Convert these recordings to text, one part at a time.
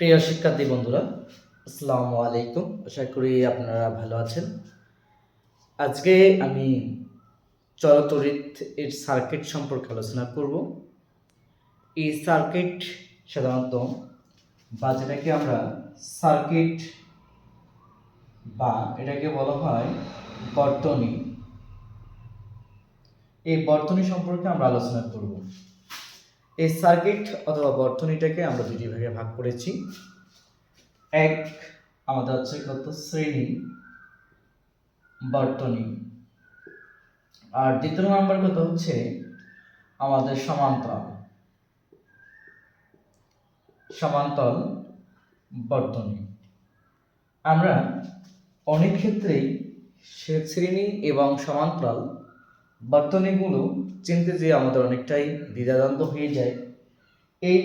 প্রিয় শিক্ষার্থী বন্ধুরা, আসসালামু আলাইকুম। আশা করি আপনারা ভালো আছেন। আজকে আমি চলতরিৎ এর সার্কিট সম্পর্কে আলোচনা করব। এই সার্কিট সাধারণত বা যেটাকে আমরা সার্কিট বা এটাকে বলা হয় বর্তনী। এই বর্তনী সম্পর্কে আমরা আলোচনা করব। এই সার্কিট অথবা বর্তনীটাকে আমরা দুটি ভাগে ভাগ করেছি। এক আমাদের হচ্ছে কত শ্রেণি, বর্তনী। আর দ্বিতীয় নাম্বার কত হচ্ছে? আমাদের সমান্তরাল। সমান্তরাল বর্তনী। আমরা অনেক ক্ষেত্রেই শ্রেণি এবং সমান্তরাল বর্তনীগুলো চিনতে যে আমাদের অনেকটাই দ্বিধাদ্বন্দ্ব হয়ে যায়। এই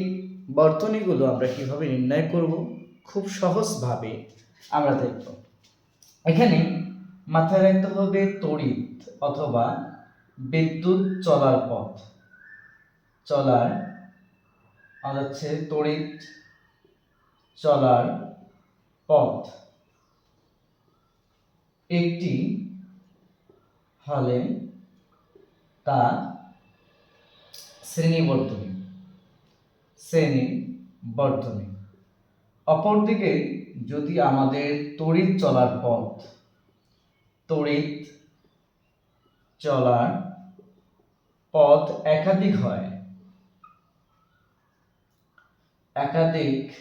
বর্তনীগুলো আমরা কীভাবে নির্ণয় করব? খুব সহজভাবে আমরা দেখব। এখানে মাথায় রাখতে হবে তড়িৎ অথবা বিদ্যুৎ চলার পথ। চলার আমাদের হচ্ছে তড়িৎ চলার পথ। একটি হলে তা শ্রেণীবর্ধনী শ্রেণি বর্ধনী অপরদিকে যদি আমাদের তড়িৎ চলার পথ, তড়িৎ চলার পথ একাধিক হয়। একাধিক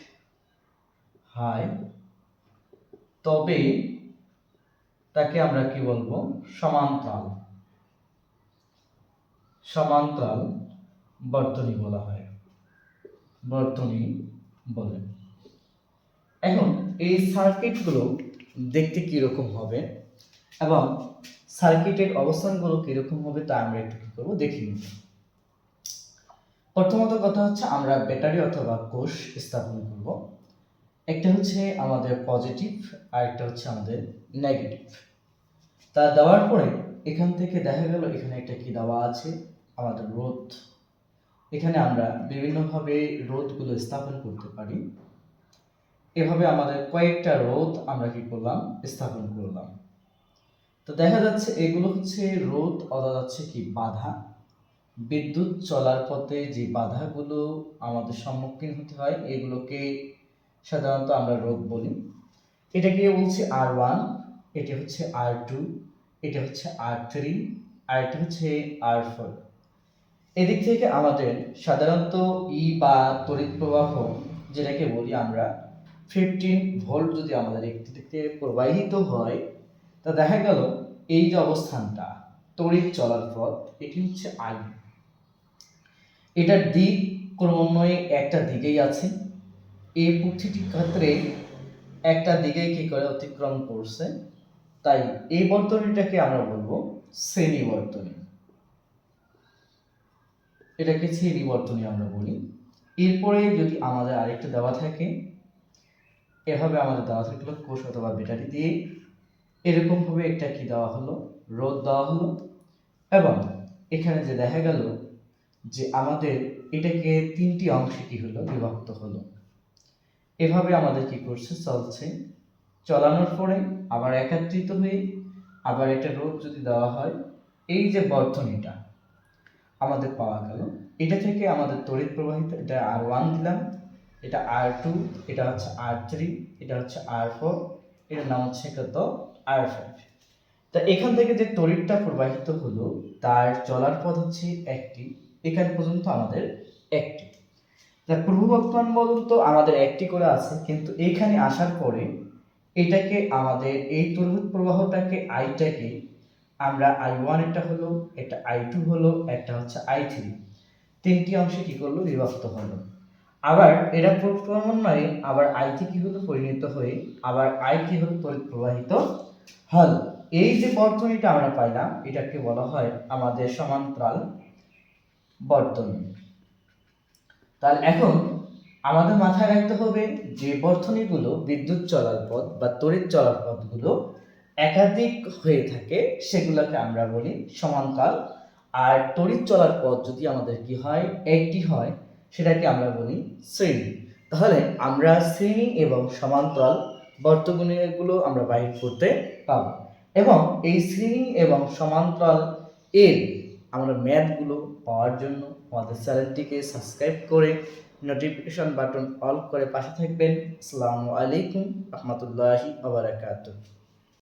হয়, তবে তাকে আমরা কি বলব? সমান্তরাল। সমান্তরাল বর্তনী বলা হয়। বর্তনী বলে। এখন এই সার্কিটগুলো দেখতে কীরকম হবে এবং সার্কিটের অবস্থানগুলো কীরকম হবে তা আমরা একটু কী করব দেখে নিব প্রথমত কথা হচ্ছে আমরা ব্যাটারি অথবা কোষ স্থাপন করব। একটা হচ্ছে আমাদের পজিটিভ আর একটা হচ্ছে আমাদের নেগেটিভ। তা দেওয়ার পরে এখান থেকে দেখা গেল এখানে একটা কি দেওয়া আছে? আমাদের রোধ এখানে আমরা বিভিন্নভাবে রোধগুলো স্থাপন করতে পারি। এভাবে আমাদের কয়েকটা রোধ আমরা কি করলাম? স্থাপন করলাম। তো দেখা যাচ্ছে এগুলো হচ্ছে রোধ অথবা যাচ্ছে কি বাধা। বিদ্যুৎ চলার পথে যে বাধাগুলো আমাদের সম্মুখীন হতে হয়, এগুলোকে সাধারণত আমরা রোধ বলি। এটাকে বলছি আর ওয়ান, এটা হচ্ছে আর টু, এটা হচ্ছে আর থ্রি, আর এটা হচ্ছে আর ফোর। এদিক থেকে আমাদের সাধারণত ই বা তড়িৎ প্রবাহ, যেটাকে বলি আমরা ফিফটিন ভোল্ট যদি আমাদের একটি থেকে প্রবাহিত হয়, তা দেখা গেল এই যে অবস্থানটা, তড়িৎ চলার পথ, এটি হচ্ছে আই এটার দিক ক্রমান্বয়ে একটা দিকেই আছে। এই প্রতিটি ক্ষেত্রে একটা দিকেই কি করে অতিক্রম করছে, তাই এই বর্তনীটাকে আমরা বলব শ্রেণি বর্তনী এটাকে শ্রেণি বর্তনী আমরা বলি। এরপরে যদি আমাদের আরেকটা দেওয়া থাকে এভাবে আমাদের দেওয়া থাকল কোষ অথবা ব্যাটারি দিয়ে। এরকমভাবে একটা কি দেওয়া হলো? রোদ দেওয়া হলো। এবং এখানে যে দেখা গেল যে আমাদের এটাকে তিনটি অংশে কি হলো? বিভক্ত হলো। এভাবে আমাদের কি করছে? চলছে। চলানোর পরে আবার একত্রিত হয়ে আবার একটা রোদ যদি দেওয়া হয়, এই যে বর্তনীটা আমাদের পাওয়া গেল। এটা থেকে আমাদের তড়িৎ প্রবাহিত, এটা আর ওয়ান দিলাম, এটা আর টু এটা হচ্ছে আর থ্রি এটা হচ্ছে আর ফোর এটার নাম হচ্ছে কত আর ফাইভ তা এখান থেকে যে তড়িৎটা প্রবাহিত হলো, তার চলার পথ হচ্ছে একটি। এখান পর্যন্ত আমাদের একটি। তা পূর্ব বর্তমান পর্যন্ত আমাদের একটি করে আছে, কিন্তু এখানে আসার পরে এটাকে আমাদের এই তড়িৎ প্রবাহটাকে আইটাকে আমরা আই ওয়ান একটা হলো, একটা আই টু হলো, একটা হচ্ছে আই থ্রি। তিনটি অংশে কি করল? বিভক্ত হলো। আবার এটা ক্রমান্বয়ে আবার আইতে কি হলো? পরিণত হয়ে আবার আই কি হলো? প্রবাহিত হল। এই যে বর্তনীটা আমরা পাইলাম, এটাকে বলা হয় আমাদের সমান্তরাল বর্তনী। তাহলে এখন আমাদের মাথায় রাখতে হবে যে বর্তনীগুলো বিদ্যুৎ চলার পথ বা তড়িৎ চলার পথগুলো একাধিক হয়ে থাকে, সেগুলোকে আমরা বলি সমান্তরাল। আর তড়িৎ চলার পথ যদি আমাদের কি হয়, একটি হয়, সেটাকে আমরা বলি শ্রেণি। তাহলে আমরা শ্রেণি এবং সমান্তরাল বর্তগুণীয়গুলো আমরা বাইর করতে পারব এবং এই শ্রেণি এবং সমান্তরাল এর আমরা ম্যাথগুলো পাওয়ার জন্য আমাদের চ্যানেলটিকে সাবস্ক্রাইব করে নোটিফিকেশন বাটন অল করে পাশে থাকবেন। আসসালামু আলাইকুম, রহমতুল্লাহি আবরাকাতুহ